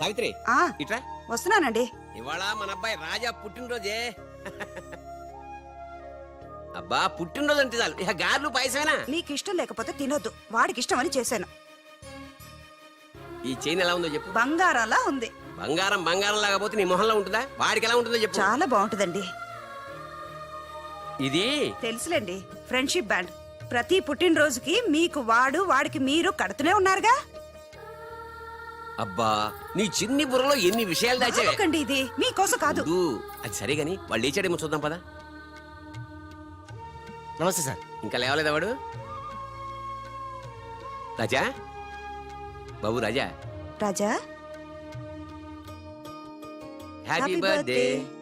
సావిత్రి ఆ ఇట్రా. వస్తున్నానండి. ఇవాళ మన అబ్బాయి రాజా పుట్టినరోజే. అబ్బా పుట్టినరోజు అంటే చాలు. ఇక గార్లు పాయసమేనా? నీకు ఇష్టం లేకపోతే తినొద్దు. వాడికి ఇష్టం అని చేశాను. ఈ చైన్ ఎలా ఉందో చెప్పు. బంగారాలా ఉంది. బంగారం బంగారం లాగా పోతే నీ మొహంలో ఉంటుందా? వాడికి ఎలా ఉంటుందో చెప్పు. చాలా బాగుంటుందండి. ఇది? తెలుసులేండి ఫ్రెండ్షిప్ బ్యాండ్. ప్రతి పుట్టినరోజుకి మీకు వాడు వాడికి మీరు కడుతూనే ఉన్నారుగా. అబ్బా నీ చిన్ని బుర్రలో ఎన్ని విషయాలు దాచావే ఇది మీకోసం కాదు. వద్దు. అది సరే గాని వాళ్ళు లేచాడేమో చూద్దాం పదా. నమస్తే సార్. ఇంకా లేవలేదా వాడు? రాజా? బాబు Raja? Raja? Happy Happy birthday birthday.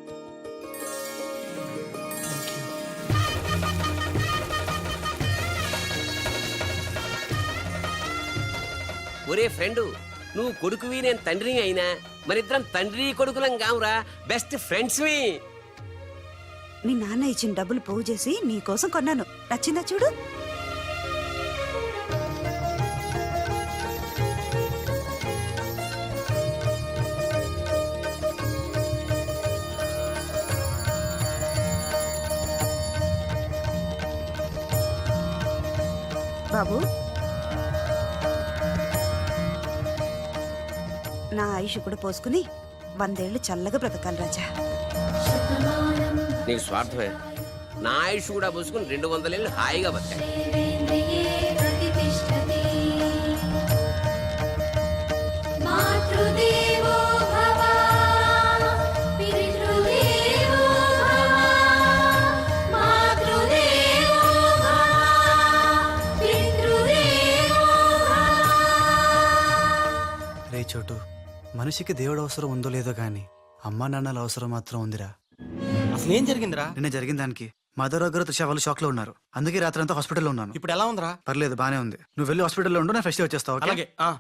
ఒరే ఫ్రెండ్ నువ్వు కొడుకువి నేను తండ్రి అయినా. మరిద్దరం తండ్రి కొడుకులం కావురా. బెస్ట్ ఫ్రెండ్స్ మీ నాన్న ఇచ్చిన డబ్బులు పోగు చేసి నీకోసం కొన్నాను. నచ్చిందా చూడు? బాబు నా ఆయుష్ కూడా పోసుకుని వందేళ్ళు చల్లగా బ్రతకాలి రాజా. నీకు స్వార్థమే. నా ఆయుష్ కూడా పోసుకుని రెండు వందలేళ్ళు హాయిగా పితృదేవో రే చోటు. మనిషికి దేవుడు అవసరం ఉందో లేదో గాని అమ్మా నాన్నల అవసరం మాత్రం ఉందిరా. అసలు ఏం జరిగిందిరా? నిన్న జరిగిన దానికి మదర్ దగ్గర త్రిష వాళ్ళు షాక్లో ఉన్నారు. అందుకే రాత్రి అంతా హాస్పిటల్లో ఉన్నాను. ఇప్పుడు ఎలా ఉందిరా? పర్లేదు బానే ఉంది. నువ్వు వెళ్ళి హాస్పిటల్లో ఉండు నేను ఫ్రెష్ వచ్చేస్తావు? అలాగే ఆ.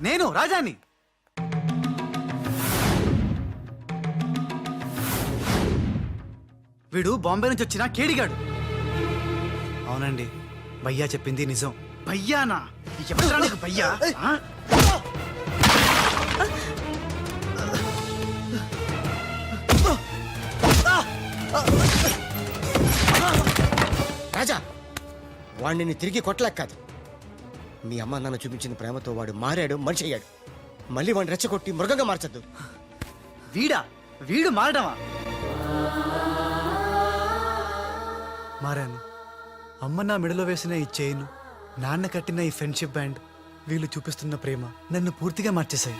నేను రాజాని. వీడు బాంబే నుంచి వచ్చిన కేడిగాడు. అవునండి. భయ్యా చెప్పింది నిజం. భయ్యానా? ఎవరురా నీకు భయ్యా? ఆ? రాజా వాడిని తిరిగి కొట్టలేక కాదు. మీ అమ్మ నాన్న చూపించిన ప్రేమతో వాడు మారాడు మనిషి అయ్యాడు. మళ్ళీ వాడిని రెచ్చగొట్టి మృగంగా మార్చద్దు. వీడా? వీడు మారడమా? మారాను. అమ్మ నా మెడలో వేసిన ఈ చైన్ నాన్న కట్టిన ఈ ఫ్రెండ్షిప్ బ్యాండ్ వీళ్ళు చూపిస్తున్న ప్రేమ నన్ను పూర్తిగా మార్చేశాయి.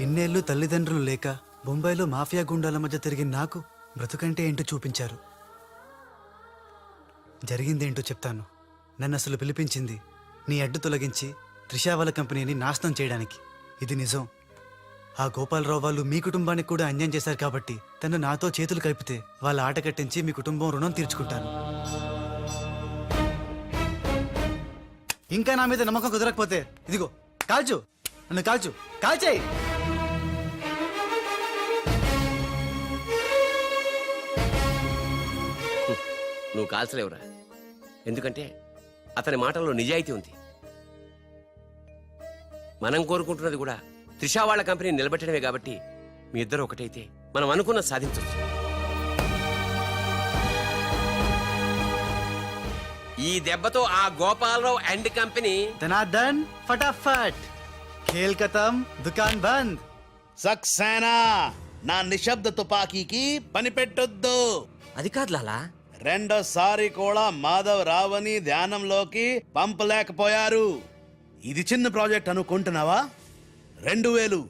ఎన్నేళ్ళు తల్లిదండ్రులు లేక బొంబాయిలో మాఫియా గుండాల మధ్య తిరిగి నాకు బ్రతుకంటే ఏంటో చూపించారు. జరిగిందేంటో చెప్తాను. నన్ను అసలు పిలిపించింది నీ అడ్డు తొలగించి త్రిషావల కంపెనీని నాశనం చేయడానికి. ఇది నిజం. ఆ గోపాలరావు వాళ్ళు మీ కుటుంబానికి కూడా అన్యాయం చేశారు కాబట్టి తను నాతో చేతులు కలిపితే వాళ్ళ ఆట కట్టించి మీ కుటుంబం రుణం తీర్చుకుంటాను. ఇంకా నా మీద నమ్మకం కుదరకపోతే ఇదిగో కాల్చు. నన్ను కాల్చు. కాల్చేయి! నువ్వు కాల్చలేవురా. ఎందుకంటే అతని మాటల్లో నిజాయితీ ఉంది. మనం కోరుకుంటున్నది కూడా త్రిషా వాళ్ళ కంపెనీ నిలబెట్టడమే కాబట్టి మీ ఇద్దరు ఒకటైతే మనం అనుకున్న సాధించవచ్చు ఈ దెబ్బతో ఆ గోపాలరావు అండ్ కంపెనీ ధనార్దన్ ఫటాఫట్. ఖేల్ దుకాన్ బంద్. సక్సేనా! నా నిశ్శబ్ద తుపాకీకి పని పెట్టొద్దు అది కాదు లాలా రెండోసారి కూడా మాధవ్ రావని ధ్యానంలోకి పంపలేకపోయారు. ఇది చిన్న ప్రాజెక్ట్ అనుకుంటున్నావా? రెండు వేలు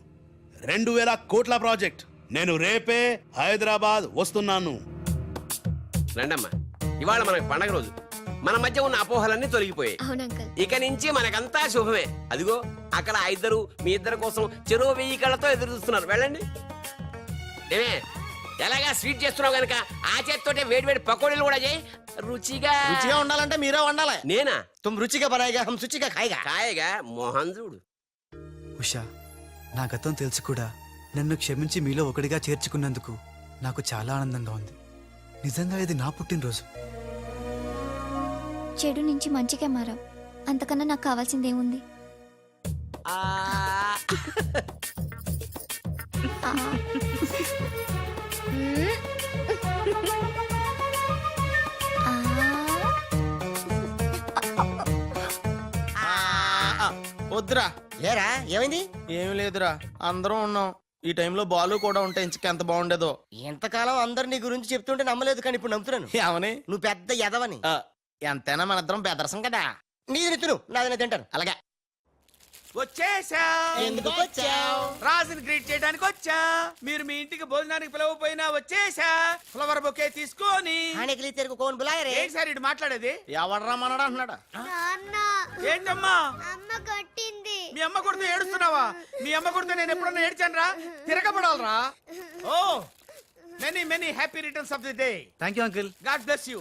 రెండు వేల కోట్ల ప్రాజెక్ట్. నేను రేపే హైదరాబాద్ వస్తున్నాను. రండమ్మా ఇవాళ మనకి పండగ రోజు. మన మధ్య ఉన్న అపోహలన్నీ తొలగిపోయాయి. అవును అంకల్ ఇక నుంచి మనకంతా శుభమే. అదిగో అక్కడ ఆ ఇద్దరు మీ ఇద్దరి కోసం చెరువు వెయ్యి కళ్ళతో ఎదురు చూస్తున్నారు. వెళ్ళండి. ఏమే ఎలాగా స్వీట్ చేస్తున్నావు గనక? ఆ చేత్తోటే వేడి వేడి పకోడీలు కూడా చేయి. రుచిగా. రుచిగా ఉండాలంటే మీరే వండాలి. నేనా? తుమ్ రుచిగా బనాయిగా హమ్ శుచిగా ఖాయిగా. కాయగా మోహన్ చూడు. ఉషా నా గతం తెలుసు కూడా. నన్ను క్షమించి మీలో ఒకటిగా చేర్చుకున్నందుకు నాకు చాలా ఆనందంగా ఉంది. నిజంగా ఇది నా పుట్టినరోజు. చెడు నుంచి మంచిగా మారావు. అంతకన్నా నాకు కావాల్సిందేముంది? ఆ, ఆ. వద్దురా. ఏరా ఏమైంది? ఏమి లేదురా. అందరం ఉన్నాం. ఈ టైంలో బాలు కూడా ఉంటే ఇంచుకు ఎంత బాగుండేదో. ఎంతకాలం అందరు నీ గురించి చెప్తుంటే నమ్మలేదు కానీ ఇప్పుడు నమ్ముతున్నాను. ఏమని నువ్వు పెద్ద ఎదవని ఎంతైనా మన ఇద్దరం బెదరసం కదా. నీది నెత్తును నాది తింటాను. అలాగే. వచ్చేసా ఎందుకు వచ్చావు? రాజుని గ్రీట్ చేయడానికి వచ్చా. మీరు మీ ఇంటికి భోజనానికి పిలవపోయినా వచ్చేసా ఫ్లవర్ బొకే తీసుకొని. హానికలి తెరుగు కోన్ బులాయరే. ఏంటి సార్ ఇటు మాట్లాడేది? ఎవడరా మనడు అంటున్నాడు? ఏంటమ్మా? అమ్మ కొట్టింది. మీ అమ్మ కొడుతూ ఏడుస్తున్నావా? మీ అమ్మ కొడుతూ నేను ఎప్పుడన్నా ఏడ్చాను రా తిరగబడాలరా. ఓ many many happy returns of the day thank you uncle God bless you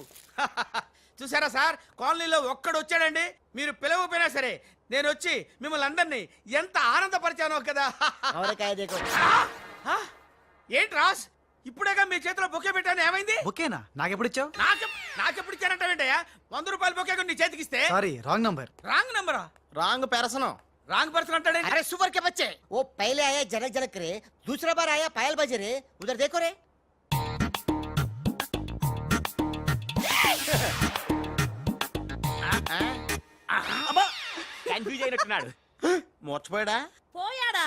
చూసారా సార్ కాలనీలో ఒక్కడు వచ్చాడండి మీరు పిలవపోయినా సరే నేను వచ్చి మిమ్మల్ని అందరినీ ఎంత ఆనందపరిచానో కదా అవరకాయ దేకో ఆ? ఏంటి రాస్ ఇప్పుడేగా మీ చేతిలో బొకే పెట్టాను ఏమైంది ఓకేనా నాకెప్పుడు ఇచ్చావు నాకె నాకెప్పుడు ఇచ్చానంటావేంటయ్యా వంద రూపాయల బొకే నీ చేతికి ఇస్తే సారీ రాంగ్ నంబర్ రాంగ్ నంబరా రాంగ్ పెరసనం రాంగ్ పర్సన్ అంటాడే अरे सुपर के बच्चे वो पहले आया जनक जनक रे दूसरा बार आया पायल बजे रे उधर देखो रे కన్ఫ్యూజ్ అయినట్టున్నాడు. మోర్చిపోయాడా? పోయాడా?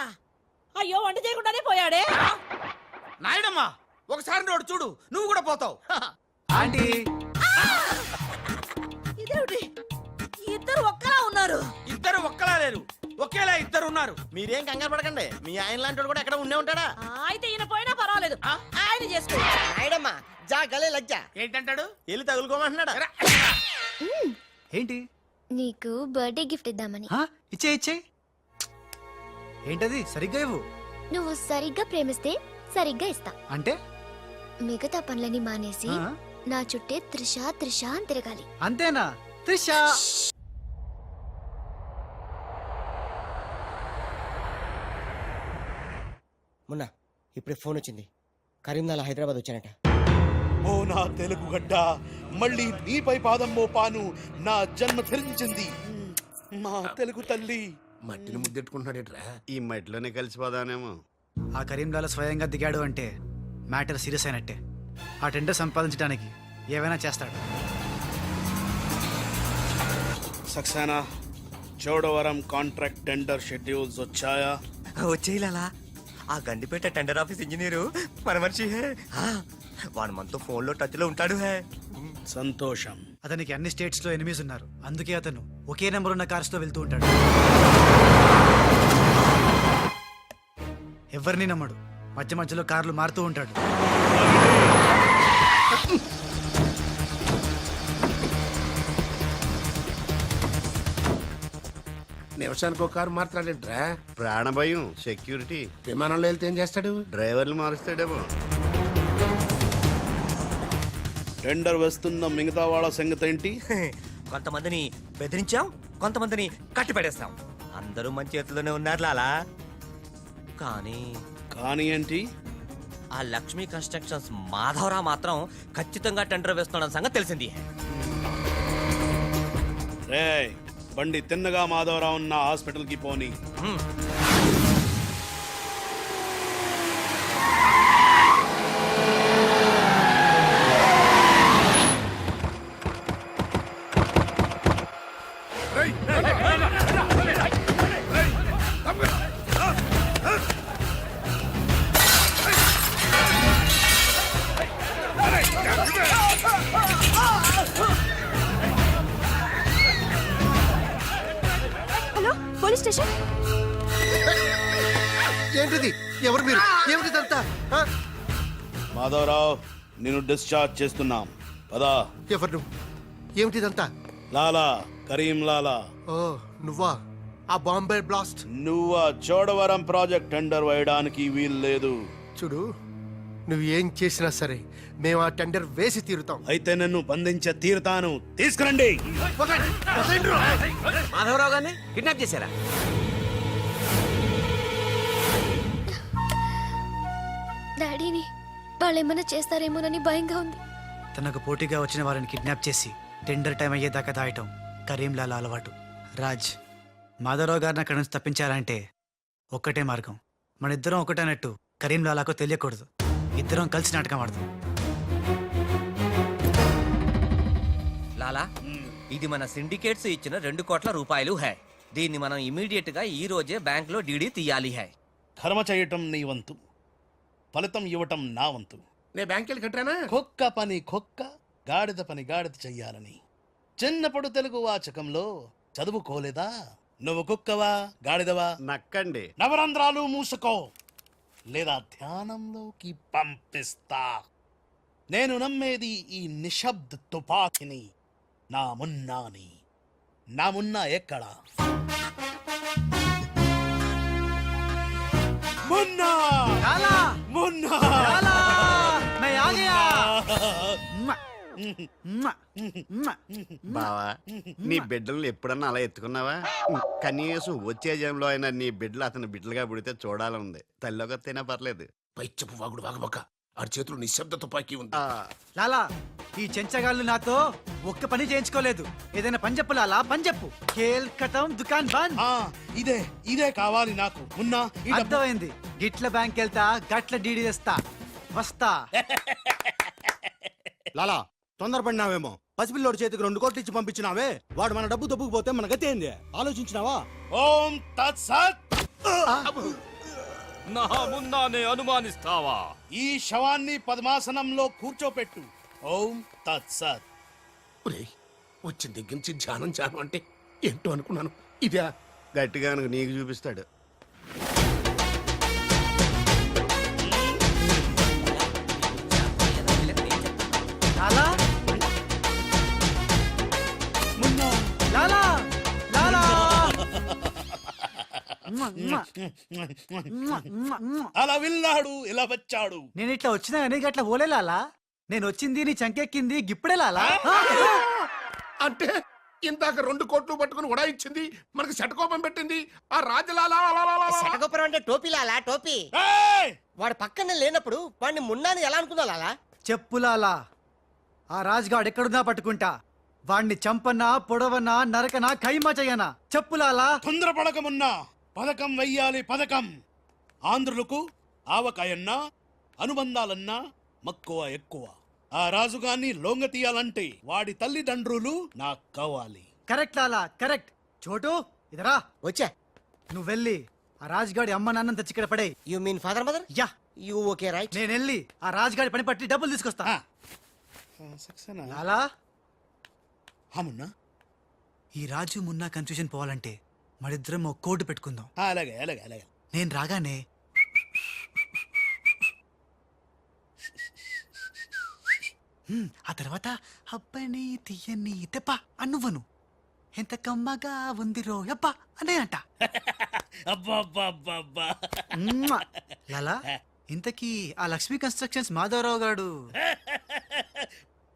అయ్యో వంట చేయకుండానే పోయాడే. నాయుడమ్మా ఒకసారి నోడు చూడు నువ్వు కూడా పోతావు. ఆంటీ. ఇదేమిటి? ఇద్దరు ఒక్కలా ఉన్నారు. ఇద్దరు ఒక్కలా లేరు. ఒకేలా ఇద్దరు ఉన్నారు. మీరేం కంగారు పడకండి. మీ ఆయన లాంటి కూడా ఎక్కడ ఉండే ఉంటాడా? ఆ, అయితే ఈయన పోయినా పర్వాలేదు. ఆయన చేసుకో. నాయడమ్మా జా గలే లజ్జా. ఏంటంటాడు? వెళ్ళి తగులుకోమంటున్నాడా? ఏంటి? నీకు బర్త్డే గిఫ్ట్ ఇద్దామని. ఆ, ఇచ్చే ఇచ్చే. ఏంటది? సరిగ్గా ఇవ్వు. నువ్వు సరిగ్గా ప్రేమిస్తే సరిగ్గా ఇస్తా. అంటే? మిగతా పనులని మానేసి ఆ, నా చుట్టే త్రిష త్రిష అని తిరగాలి. అంతేనా? త్రిష! మొన్న ఇప్పుడే ఫోన్ వచ్చింది. కరీంనాల హైదరాబాద్ వచ్చానట. ఓ నా తెలుగు గడ్డ మళ్ళీ నీపై పాదం మోపాను. నా జన్మ ధరించింది. మా తెలుగు తల్లి. మట్టిని ముద్దెట్టుకుంటున్నాడేట్రా. ఈ మట్టిలోనే కలిసిపోదానేమో ఆ కరీంలాల స్వయంగా దిగాడు అంటే మ్యాటర్ సీరియస్ అయినట్టే. ఆ టెండర్ సంపాదించడానికి ఏవైనా చేస్తాడు. Saxena Chodavaram contract tender schedules వచ్చాయా? వచ్చేయాలా ఆ గండిపేట టెండర్ ఆఫీస్ ఇంజనీరు మన మనిషి. హే ఆ, వాడు మనతో ఫోన్లో టచ్లో ఉంటాడు హే. సంతోషం. అతనికి అన్ని స్టేట్స్లో ఎనిమిస్ ఉన్నారు. అందుకే అతను ఒకే నెంబర్ ఉన్న కార్స్లో వెళ్తూ ఉంటాడు. ఎవరిని నమ్మడు. మధ్య మధ్యలో కార్లు మారుతూ ఉంటాడు. నిమిషానికి ఒక కారు మాట్లాడేట్రా ప్రాణభయం సెక్యూరిటీ విమానంలో వెళ్తే ఏం చేస్తాడు? డ్రైవర్లు మారుస్తాడేమో. టెండర్ వేస్తున్న మిగతా వాళ్ళ సంగతి ఏంటి? కొంతమందిని బెదిరించాం కొంతమందిని కట్టి పడేస్తాం అందరూ మన చేతిలోనే ఉన్నారు లాలా. కానీ కానీ ఏంటి? ఆ లక్ష్మీ కన్స్ట్రక్షన్స్ మాధవరావు మాత్రం ఖచ్చితంగా టెండర్ వేస్తున్న సంగతి తెలిసింది. రే బండి తిన్నగా మాధవరావు ఉన్న హాస్పిటల్కి పోని హలో పోలీస్ స్టేషన్? ఏంటిది? ఎవరు మీరు? ఏమిటిదంతా ఆ? మాధవరావు నేను డిశ్చార్జ్ చేస్తున్నాం. పదా. ఎవరు? నువ్వు ఏమిటిదంతా లాలా కరీం లాలా ఓ నువ్వా? ఆ బాంబే బ్లాస్ట్? నువ్వు ఆ చోడవరం ప్రాజెక్ట్ టెండర్ వేయడానికి వీలు లేదు చూడు నువ్వు ఏం చేసినా సరే మేము ఆ టెండర్ వేసి తీరుతాం. అయితే నన్ను బంధించ తీరుతాను. తీసుకురండి. మాధవరావు గారిని కిడ్నాప్ చేశారా? డాడీని వాళ్ళు ఏమైనా చేస్తారేమోనని భయంగా ఉంది. తనకు పోటీగా వచ్చిన వారిని కిడ్నాప్ చేసి టెండర్ టైం అయ్యేదాకా దాయటం. కరీంలాల అలవాటు. రాజ్ మాధవరావు గారిని అక్కడి నుంచి తప్పించాలంటే ఒక్కటే మార్గం. మన ఇద్దరం ఒకటేనట్టు కరీంలాలాకు తెలియకూడదు. ఇద్దరం కలిసి నాటకం ఆడదాం. లాలా ఇది మన సిండికేట్స్ ఇచ్చిన రెండు కోట్ల రూపాయలు హై. దీన్ని మనం ఇమీడియట్గా ఈ రోజే బ్యాంక్లో డీడీ తీయాలి హై. కర్మ చేయటం నీ వంతు. ఫలితం ఇవ్వటం నా వంతు. నేను బ్యాంక్ వెళ్ళి కట్టానా? కుక్క పని కుక్క గాడిద పని గాడిద చెయ్యాలని. చిన్నప్పుడు తెలుగు వాచకంలో చదువుకోలేదా? నువ్వు కుక్కవా? గాడిదవా? నక్కండి. నవరంధ్రాలు మూసుకో. లేదా ధ్యానంలోకి పంపిస్తా. నేను నమ్మేది ఈ నిశ్శబ్ద తుపాకిని. నా మున్నాని. నా మున్నా ఎక్కడా? మున్నా! మున్నా! బావా నీ బిడ్డలను ఎప్పుడన్నా అలా ఎత్తుకున్నావా? కనీసం వచ్చే జన్మలో అయినా నీ బిడ్డలు అతని బిడ్డలుగా పుడితే చూడాలనుంది. తల్లిలోకొత్తైనా పర్లేదు. పైచ్చపు వాగుడు వాగబక్క ఆ చేతులు నిశ్శబ్ద తుపాకీ ఉంది. లాలా ఈ చెంచగాళ్ళు నాతో ఒక్క పని చేయించుకోలేదు. ఏదైనా పని చెప్పు లాలా పని చెప్పు. కేల్ కటం దుకాన్ బంద్. ఆ, ఇదే ఇదే కావాలి నాకు. డబ్బు- అర్థమైంది. గిట్ల బ్యాంక్ వెళ్తా గట్ల డీడీ తెస్తా. వస్తా. లాలా తొందరపడినావేమో? పసిపిల్లోడి చేతికి రెండు కోట్లు ఇచ్చి పంపించినావే? వాడు మన డబ్బు దొబ్బుకుపోతే మన గతి ఏంది? ఆలోచించినావా? ఓం తత్సత్ నా మున్నానే అనుమానిస్తావా? ఈ శవాన్ని పద్మాసనంలో కూర్చోపెట్టు. ఓం తత్సత్ వచ్చిన దగ్గర నుంచి ధ్యానం ధ్యానం అంటే ఏంటో అనుకున్నాను. ఇదే. గట్టిగా నీకు చూపిస్తాడు. అలా వెళ్ళాడు ఇలా వచ్చాడు. నేను ఇట్లా వచ్చినా కానీ గట్ల ఓలే లాలా. నేను వచ్చింది నీ చంకెక్కింది గిప్పుడే లాలా? అంటే ఇందాక రెండు కోట్లు పట్టుకుని ఉడాయించింది మనకి శటకోపం పెట్టింది ఆ రాజలాలా అంటే టోపీ లాలా టోపీ? ఏయ్! వాడు పక్కన లేనప్పుడు వాడిని మున్నాని ఎలా అనుకున్నా లాలా? చెప్పు లాలా. ఆ రాజుగాడు ఎక్కడున్నా పట్టుకుంటా. వాణ్ణి చంపనా పొడవనా నరకనా ఖైమా చెయ్యనా చెప్పు లాలా. తొందరపడకమున్నా. పథకం వెయ్యాలి పథకం. ఆంధ్రులకు ఆవకాయన్నా అనుబంధాలన్నా మక్కువ ఎక్కువ. ఆ రాజుగాన్ని లొంగ తీయాలంటే వాడి తల్లిదండ్రులు నాకు కావాలి కరెక్ట్ లాలా కరెక్ట్. చోటు ఇదరా వచ్చా. నువ్వు వెళ్ళి ఆ రాజుగాడి అమ్మ నాన్న తెచ్చి ఇక్కడ పడే you mean father mother yeah. You okay right నేను వెళ్ళి ఆ రాజుగాడి పని పట్టి డబ్బులు తీసుకొస్తా? లాలా? అవునా ఈ రాజు మున్నా కన్ఫ్యూజన్ పోవాలంటే మరిద్దరం ఒక కోడ్ పెట్టుకుందాం. ఆ, అలాగే అలాగే అలాగే. నేను రాగానే హ్మ్, ఆ తర్వాత అబ్బని తీయని తెప్ప అన్నువ్వను ఎంత కమ్మగా ఉంది రోయప్ప అనే అంట. అబ్బా అబ్బా అబ్బా అబ్బా. లాలా ఇంతకీ ఆ లక్ష్మీ కన్స్ట్రక్షన్స్ మాధవరావు గాడు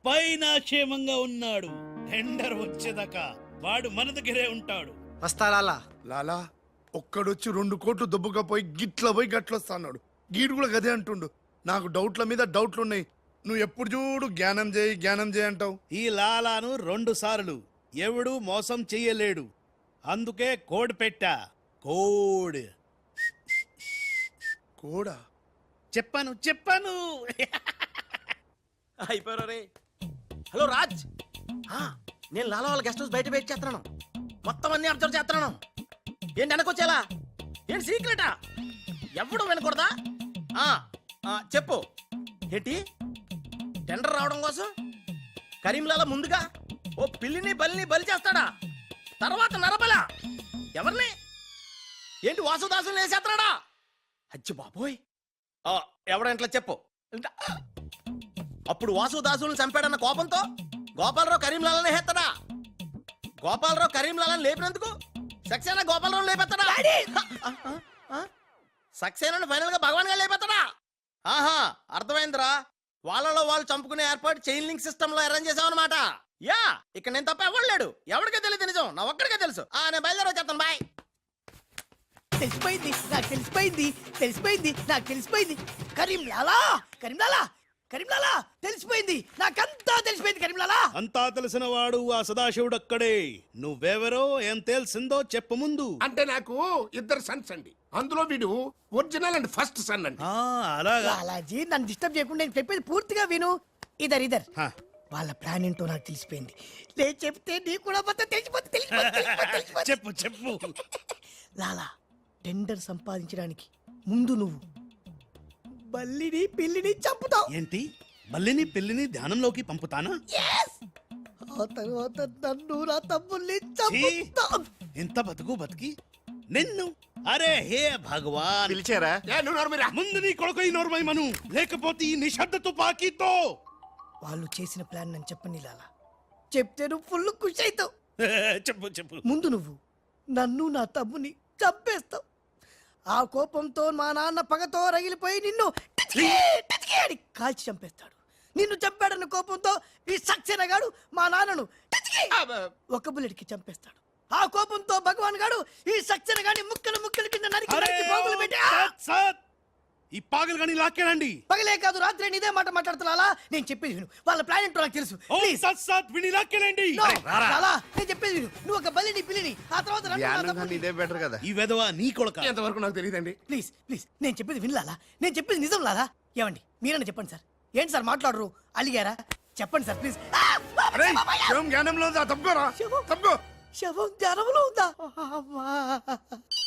పైన క్షేమంగా ఉన్నాడు. టెండర్ వచ్చేదాకా వాడు మన దగ్గరే ఉంటాడు. వస్తా లాలా. లాలా ఒక్కడొచ్చి రెండు కోట్లు దుబ్బుగా పోయి గిట్ల పోయి గట్లొస్తా అన్నాడు గీడు కూడా గదే అంటుండు. నాకు డౌట్ల మీద డౌట్లు ఉన్నాయి నువ్వు ఎప్పుడు చూడు జ్ఞానం చేయి జ్ఞానం చేయి అంటావు. ఈ లాలాను రెండు సార్లు. ఎవడు మోసం చెయ్యలేడు. అందుకే కోడ్ పెట్టా. కోడ్. కూడా? చెప్పాను చెప్పాను. అయిపోయారు హలో రాజ్. నేను లాలా వాళ్ళ గెస్ట్ హౌస్ బయట వెయిట్ చేస్తున్నాను. మొత్తం అన్ని అబ్జర్వ్ చేస్తున్నాను. ఏంటి వెనకొచ్చేలా? ఏంటి సీక్రెటా? ఎవడు వినకూడదా? ఆ, చెప్పు. ఏంటి? టెండర్ రావడం కోసం? కరీంలాల ముందుగా? ఓ పిల్లిని బలిని బలి చేస్తాడా? తర్వాత నరబల? ఎవరిని? ఏంటి వాసుదాసుని వేసేస్తాడా అచ్చి బాబోయ్. ఆ, ఇంట్లో చెప్పు. అప్పుడు వాసుదాసుని చంపాడన్న కోపంతో గోపాలరావు కరీంలాలనే హెత్తడా? గోపాలరావు కరీంలాలని లేపినందుకు సక్సేనా గోపాలరావు లేపెత్తడా? సక్సేనాను ఫైనల్గా భగవాన్గా లేపెత్తడా? ఆహా అర్థమైందిరా. వాళ్ళలో వాళ్ళు చంపుకునే ఏర్పాటు చైన్ లింక్ సిస్టమ్లో అరేంజ్ చేసామన్నమాట యా ఇక్కడ నేను తప్ప ఎవడు లేడు. ఎవరికే తెలియదు నిజం. నా ఒక్కడికే తెలుసు. ఆ నేను బయలుదేరి వచ్చేస్తాను బాయ్ తెలిసిపోయింది. నాకు తెలిసిపోయింది. తెలిసిపోయింది. నాకు తెలిసిపోయింది. కరీంలాలా? కరీంలాలా? కరీంలాలా తెలిసిపోయింది. నాకంతా తెలిసిపోయింది కరీంలాలా. అంతా తెలిసిన వాడు ఆ సదాశివుడు అక్కడే నువ్వెవరో ఏం తెలిసిందో చెప్పు ముందు. అంటే నాకు ఇద్దరు సన్స్ అండి. అందులో వీడు ఒరిజినల్ అండ్ ఫస్ట్ సన్ అండి. ఆ, అలాగా. లాలాజీ నన్ను డిస్టర్బ్ చేయకుండా నేను చెప్పేది పూర్తిగా విను. ఇదర్ ఇదర్. హ. వాళ్ళ ప్లాన్ ఏంటో నాకు తెలిసిపోయింది. నేను చెప్తే నీకు కూడా మొత్తం తెలిసిపోతుంది, తెలిసిపోతుంది. చెప్పు చెప్పు. లాలా టెండర్ సంపాదించడానికి ముందు నువ్వు బల్లిని పిల్లిని చంపుతావు. ఏంటి? మల్లిని పిల్లిని ధ్యానంలోకి పంపుతానా? ఆ తర్వాత నన్ను నా తమ్ముల్ని! చంపుతావు. ఇంత బతుకు బతికి నిన్ను అరే హే భగవాన్! పిలిచారా? ముందు నీ కొడుకు ఈ నోర్మై మను లేకపోతే ఈ నిశ్శబ్ద తుపాకీతో వాళ్ళు చేసిన ప్లాన్ నన్ను చెప్పని లాలా. చెప్తే నువ్వు ఫుల్ ఖుషి అవుతావు. చెప్పు చెప్పు. ముందు నువ్వు నన్ను నా తమ్ముని చంపేస్తావు. ఆ కోపంతో మా నాన్న పగతో రగిలిపోయి నిన్ను అని కాల్చి చంపేస్తాడు నిన్ను చంపాడన్న కోపంతో ఈ సక్సేనా గాడు మా నాన్నను ఒక బుల్లెట్కి చంపేస్తాడు ఆ కోపంతో భగవాన్ గాడు ఈ సక్సేనా గాని ముక్కలు ముక్కలు కింద నరికి అరే నరికి పోగులు పెట్టి. ఈ పాగలు కానీ లాక్కేనండి పగలే కాదు రాత్రి నేను ఇదే మాట మాట్లాడుతున్నా నేను చెప్పేది విను. వాళ్ళ ప్లాన్ ఏంటో నాకు తెలుసు. ఓ ప్లీజ్ సత్ సత్ విని లాక్కేనండి లాలా నేను చెప్పేది విను. నువ్వు ఒక బలిని పిల్లిని ఆ తర్వాత నా ఇదే బెటర్ కదా. ఈ వెధవ నీ కొడుక. ఎంతవరకు నాకు తెలియదండి. ప్లీజ్ ప్లీజ్ నేను చెప్పేది వినలాలా నేను చెప్పేది నిజం లాలా. ఏమండి మీరన్నా చెప్పండి సార్. ఏంటి సార్ మాట్లాడరు? అలిగారా? చెప్పండి సార్ ప్లీజ్ అరే శివం జ్ఞానంలో ఉందా? తప్పుకోరా. తప్పుకో. శవం జ్వరంలో ఉందా? అమ్మా.